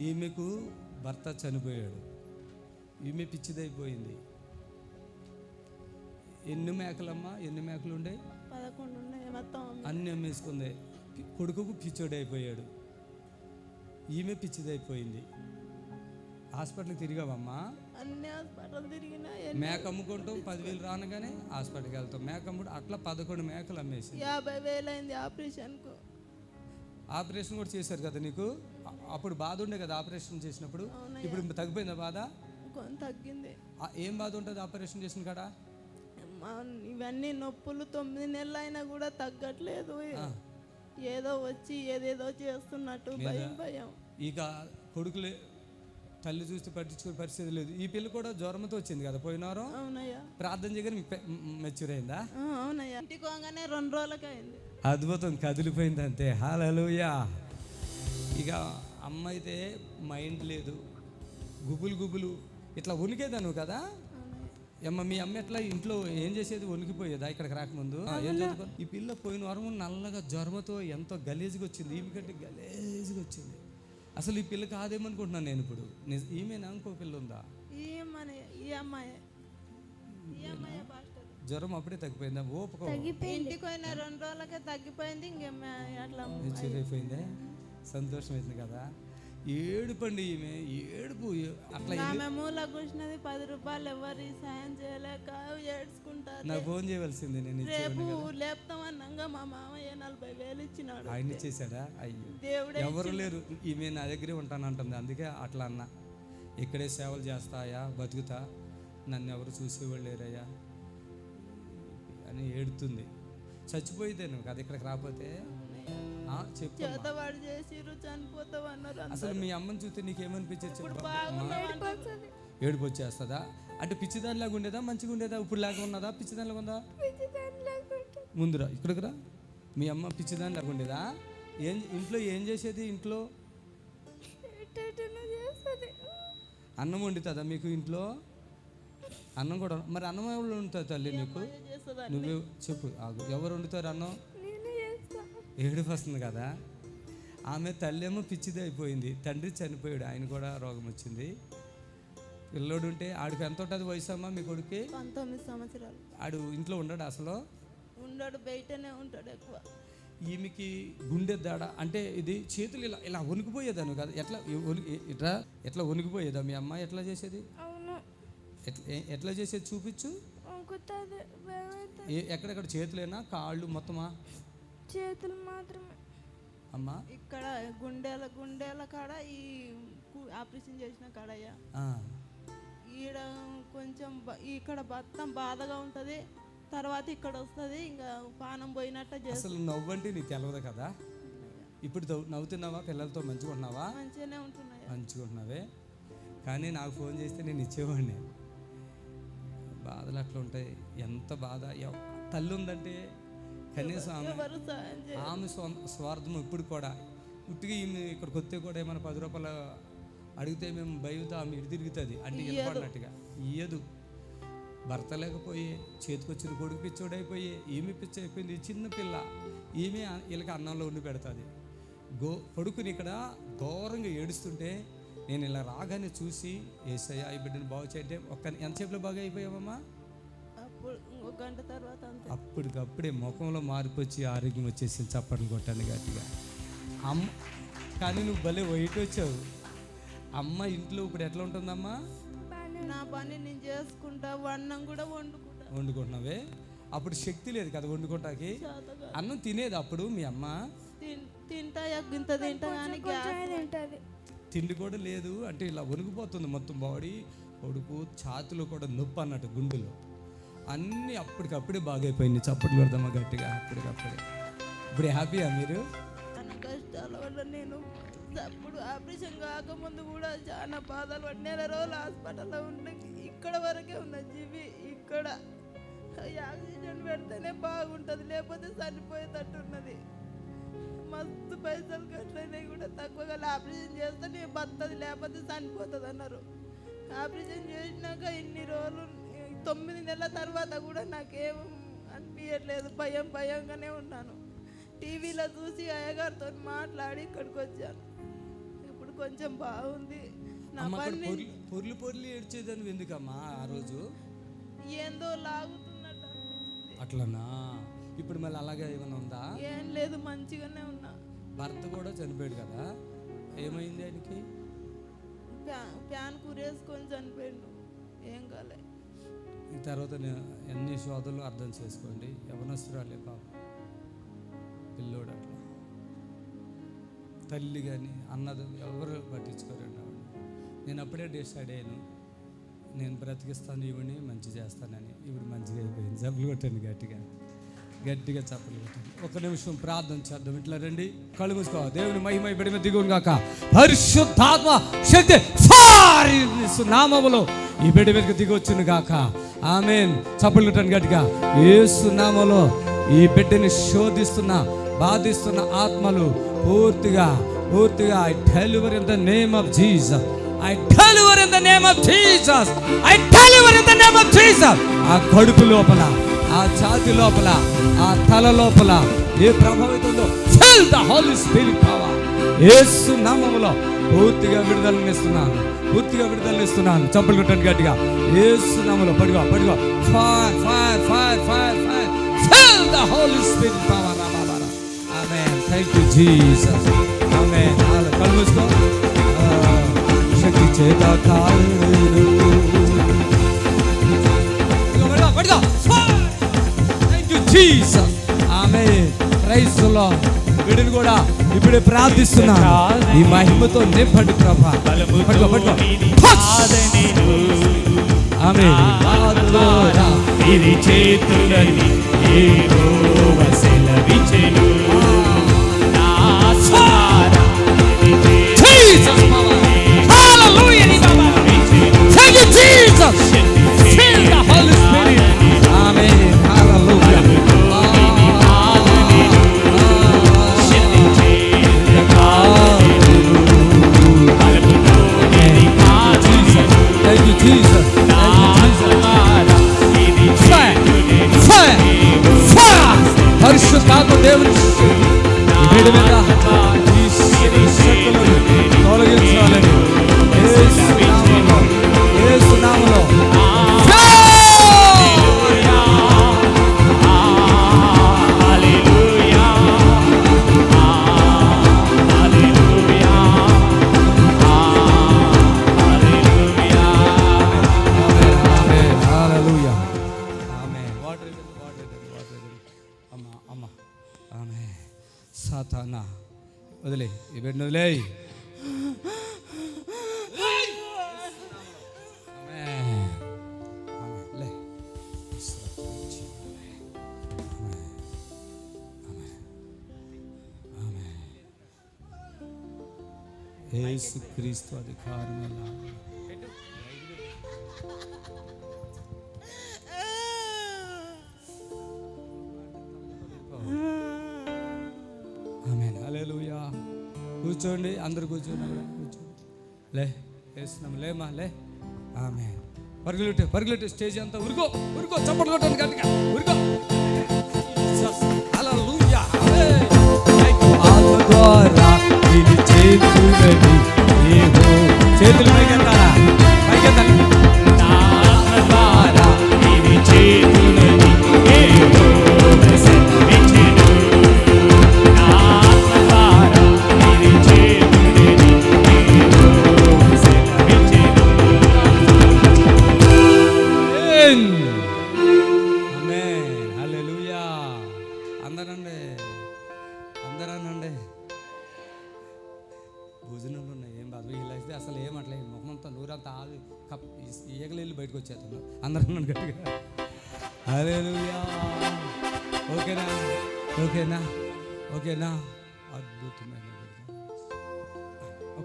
ఈమెకు భర్త చనిపోయాడు. ఈమె పిచ్చిదైపోయింది. ఎన్ని మేకలమ్మా? ఎన్ని మేకలు ఉండే పదకొండు మొత్తం అన్ని అమ్మేసుకుంది. కొడుకుకు పిచ్చోడైపోయాడు. ఈమె పిచ్చిదైపోయింది. హాస్పిటల్కి తిరిగావమ్మా? అన్ని హాస్పిటల్ తిరిగినా మేక అమ్ముకుంటాం పదివేలు రానగానే హాస్పిటల్కి వెళ్తాం. మేక అమ్ముడు అట్లా పదకొండు మేకలు అమ్మేసి యాభై వేలు అయింది ఆపరేషన్కు. ఆపరేషన్ కూడా చేశారు కదా నీకు? అప్పుడు బాధ ఉండే కదా ఆపరేషన్ చేసినప్పుడు? ఇప్పుడు తగ్గిపోయిందా బాధ? తగ్గింది. ఏం బాధ ఉంటుంది ఆపరేషన్ చేసిన కాడ? ఇవన్నీ నొప్పులు తొమ్మిది నెలలు అయినా కూడా తగ్గట్లేదు. ఏదో వచ్చి ఏదేదో చేస్తున్నట్టు భయం భయం. ఇక కొడుకులే తల్లి చూస్తే పట్టించుకునే పరిస్థితి లేదు. ఈ పిల్ల కూడా జ్వరంతో వచ్చింది కదా పోయినారు అవునయ్యా. ప్రార్థన చేయగానే మెచ్యూర్ అయిందా? అవునయ్యా. ఇంటికి పోగానే రెండు రోజులకి అయింది. అద్భుతం కదిలిపోయింది అంతే హాలలుయా ఇక అమ్మ అయితే మైండ్ లేదు. గుబులు గుబులు. ఇట్లా ఉనికేదాను కదా? అమ్మ మీ అమ్మ ఎట్లా ఇంట్లో ఏం చేసేది? వణికిపోయేదా ఇక్కడికి రాకముందు? ఆ, ఏం చదువుకో? ఈ పిల్ల పోయిన వారం నల్లగా జ్వరంతో ఎంతో గలీజ్గా వచ్చింది ఈమె కంటే గలీజ్గా వచ్చింది అసలు ఈ పిల్ల కాదేమనుకుంటున్నాను నేను ఇప్పుడు? ఈమెనా ఇంకో పిల్ల ఉందా? ఈ అమ్మాయి ఈ అమ్మాయి. ఈ అమ్మాయి పాస్టర్ జ్వరం అప్పుడే తగ్గిపోయిందా? ఓపుకో ఇంటికి పోయిన రెండు రోజులకే తగ్గిపోయింది ఇంకేం అట్లా అయిపోయిందే? సంతోషం అవుతుంది కదా. ఏడుపండి ఈమె ఏడుపు అట్లా ఆమె మూల కూర్చున్నది పది రూపాయలు ఎవరు సాయం చేయలేక ఏడ్చుకుంటారు నాకు ఫోన్ చేయవలసింది నేను రేపు లేపుతామన్నాగా మా మామయ్య నలభై వేలు ఇచ్చినాడు. ఆయన ఇచ్చేసాడా అయ్యో. దేవుడే ఎవరు లేరు. ఈమె నా దగ్గరే ఉంటానంటుంది. అందుకే అట్లా అన్న. ఇక్కడే సేవలు చేస్తాయా? బతుకుతా? నన్ను ఎవరు చూసేవాళ్ళు లేరయ్యా? అని ఏడుతుంది. చచ్చిపోయితేను కదా ఇక్కడికి రాకపోతే? చేతవాడు చేసిరు చనిపోతావు అన్నారు అసలు మీ అమ్మని చూస్తే నీకేమనిపించేది చెప్పు బాగున్నాడు ఏడుపు వచ్చేస్తుందా అంటే పిచ్చిదానిలాగా ఉండేదా? మంచిగా ఉండేదా? ఇప్పుడు లాగా ఉన్నదా? పిచ్చిదానిలాగా ఉందా? ముందురా ఇక్కడికి రా. మీ అమ్మ పిచ్చిదానిలాగా ఉండేదా? ఏం ఇంట్లో ఏం చేసేది ఇంట్లో? అన్నం వండుతుందా మీకు ఇంట్లో? అన్నం కూడా మరి అన్నం ఎవరు వండుతుంది తల్లి నీకు? నువ్వే చెప్పు ఆగు. ఎవరు వండుతారు అన్నం? ఏడుపు వస్తుంది కదా? ఆమె తల్లి ఏమో పిచ్చిది అయిపోయింది. తండ్రి చనిపోయాడు ఆయన కూడా రోగం వచ్చింది. పిల్లోడు ఉంటే ఆడికి ఎంత ఉంటుంది వయసు అమ్మా మీ పంతొమ్మిది సంవత్సరాలు. ఆడు ఇంట్లో ఉండడు అసలు? ఉండడు బయటనే ఉంటాడు ఎక్కువ. ఈమెకి గుండె దాడ అంటే ఇది చేతులు ఇలా ఇలా వణికిపోయేదాను కదా? ఎట్లా ఇట్లా ఎట్లా? వణికిపోయేదా మీ అమ్మ? ఎట్లా చేసేది? ఎట్లా చేసేది చూపించు. ఎక్కడెక్కడ చేతులేనా? కాళ్ళు మొత్తమా? చేతులు మాత్రమే. అమ్మా. ఇక్కడ గుండెల గుండెల కాడ ఈ కు- ఆపరేషన్ చేసిన కాడయ్యా. ఆ. ఈడ కొంచెం ఇక్కడ మొత్తం బాధగా ఉంటుంది. తర్వాత ఇక్కడ వస్తుంది. ఇంకా పానం పోయినట్టు అసలు నవ్వంటే నీకు తెలియదు కదా? ఇప్పుడు నవ్వు- నవ్వుతున్నావా? పిల్లలతో మంచిగా ఉంటున్నావా మంచిగానే ఉంటున్నాయి మంచిగా ఉంటున్నావే కానీ నాకు ఫోన్ చేస్తే నేను ఇచ్చేవాడిని. బాధలు అట్లా ఉంటాయి. ఎంత బాధ? తల్లి ఉందంటే కనీసం ఆమె ఆమె స్వ- స్వార్థం ఇప్పుడు కూడా. ఉట్టిగా ఈమె ఇక్కడికి వస్తే కూడా ఏమైనా పది రూపాయలు అడిగితే మేము భయంతో ఆమె ఇటు తిరుగుతుంది అంటే ఇవ్వబడినట్టుగా ఇయ్యదు. భర్త లేకపోయి చేతికొచ్చిన కొడుకు పిచ్చోడైపోయి ఈమె పిచ్చ అయిపోయింది చిన్న పిల్ల ఈమె వీళ్ళకి అన్నంలో ఉండి పెడుతుంది. గో కొడుకుని ఇక్కడ ఘోరంగా ఏడుస్తుంటే నేను ఇలా రాగానే చూసి ఏసయ్య ఈ బిడ్డను బాగు చేయంటే ఒక్క ఎంతసేపులో బాగా అయిపోయావమ్మా? గంట తర్వాత అప్పటికప్పుడే ముఖంలో మార్పు వచ్చి ఆరోగ్యం వచ్చేసి చప్పట్లు కొట్టాను గట్టిగా. అమ్మ కానీ నువ్వు భలే వైట్ వచ్చావు. అమ్మ ఇంట్లో ఇప్పుడు ఎట్లా ఉంటుందమ్మా? నా పని నేను చేసుకుంటా అన్నం కూడా వండుకుంటా. వండుకుంటున్నావే? అప్పుడు శక్తి లేదు కదా వండుకోటానికి చేతగా అన్నం తినేది అప్పుడు మీ అమ్మ? తింటా ఇంత తింటా కానీ తింటుంది తిండి కూడా లేదు. అంటే ఇలా వణికిపోతుంది మొత్తం బాడీ. కొడుకు ఛాతులు కూడా నొప్పి అన్నట్టు గుండెలో. అన్నీ అప్పటికప్పుడే బాగైపోయింది చప్పట్లు కొడదామా గట్టిగా? అప్పటికప్పుడే. ఇప్పుడు హ్యాపీయా మీరు? కష్టాల వల్ల నేను అప్పుడు ఆపరేషన్ కాకముందు కూడా చాలా బాధలు పడి నెల రోజులు హాస్పిటల్లో ఉండి ఇక్కడ వరకే ఉన్న జీవి ఇక్కడ. ఆక్సిజన్ పెడితేనే బాగుంటుంది. లేకపోతే చనిపోయేటట్టున్నది మస్తు పైసలు ఖర్చయినాయి కూడా. తక్కువగా ఆపరేషన్ చేస్తే నేను బతుంది లేకపోతే చనిపోతుంది అన్నారు. ఆపరేషన్ చేసినాక ఇన్ని రోజులు తొమ్మిది నెలల తర్వాత కూడా నాకేం అనిపించట్లేదు భయం భయంగానే ఉన్నాను. టీవీలో చూసి అయ్యగారితో మాట్లాడి ఇక్కడికి వచ్చాను. ఇప్పుడు కొంచెం బాగుంది. నా పని పొర్లి పొర్లి ఏడ్చేదాన్ని ఎందుకమ్మా ఆ రోజు? ఏందో లాగుతున్నట్టు. అట్లనా? ఇప్పుడు మళ్ళీ అలాగే ఏమైనా ఉందా? ఏం లేదు మంచిగానే ఉన్నా. భర్త కూడా చనిపోయాడు కదా? ఏమైంది ఆయనకి? ప్యా- ప్యాన్ కూరేసుకొని చనిపోయిండు. ఏం కాలే. ఈ తర్వాత ఎన్ని శోధనలు అర్థం చేసుకోండి. యవనస్తురాలే పాప. పిల్లోడు అట్లా. తల్లి కానీ అన్నది ఎవరు పట్టించుకోరండి ఆవిడ. నేను అప్పుడే డిసైడ్ అయ్యాను. నేను బ్రతికిస్తాను ఈవిని మంచి చేస్తానని. ఇప్పుడు మంచిగా అయిపోయింది. చప్పలు కొట్టండి గట్టిగా. గట్టిగా చప్పలు ఒక నిమిషం ప్రార్థన చేద్దాం. ఇట్లా రండి. కళ్ళు మూసుకో. దేవుని మహిమ బిడి మీద దిగును గాక. పరిశుద్ధాత్మ శక్తి ఫారిస్ నామములో ఈ బిడ్డ మీదకి దిగొచ్చును గాక. ఆమెన్. చప్పలు గట్టిగా. ఏసు ఈ బిడ్డని శోధిస్తున్న బాధిస్తున్న ఆత్మలు పూర్తిగా పూర్తిగా I deliver in the name of Jesus I deliver in the name of Jesus I deliver in the name of Jesus ఆ కడుపు లోపల ఆ ఛాతి లోపల ఆ తల లోపల ఏ ప్రభావితందో fill the holy spirit power యేసు నామములో పూర్తిగా విడుదలనిస్తున్నాను పూర్తిగా విడుదలనిస్తున్నాను చంపలు కొట్టండి గట్టిగా. యేసు నామములో పడిగో పడిగో fire fire fire fire fire fill the holy spirit power రామారా ఆమేన్ థ్యాంక్ యూ జీసస్ ఆమేన్ ఆమె కళ్ళు మూసుకో. శక్తి చేత కాలు జీసస్ ఆమేన్ ప్రైజ్లో వీడిని కూడా ఇప్పుడే ప్రార్థిస్తున్నాను. ఈ మహిమతో నింపండి ప్రభా. ఆమె ఇది చేతులని ఏహోవ సెలవిచెను Jesus. తొలగించాలని ఏ నామములో, సాతానా వదిలే ఈ బిడ్డను వదిలేయ్ Amen. Amen. లే. Amen. Amen. Amen. యేసు క్రీస్తు అధికారం కూర్చోండి అందరు కూర్చోండి కూర్చోండి. లే వేస్తున్నాం లేమా లే. ఆమె పరుగులుట్టు పరుగులుట్టు స్టేజ్ అంతా ఉరుకో ఉరుకో చప్పట్లు కొట్టండి గట్టిగా ఉరుకో. చేతులు హల్లెలూయా భోజనంలో ఉన్నాయి ఏం బాధ వీళ్ళైతే అయితే అసలు ఏమట్లేదు ముఖమంతా నూరంతా ఆగి కప్ ఈగలు బయటకు అందరం అందరూ గట్టిగా. అరే ఓకేనా? ఓకేనా? ఓకేనా? అద్భుతమైన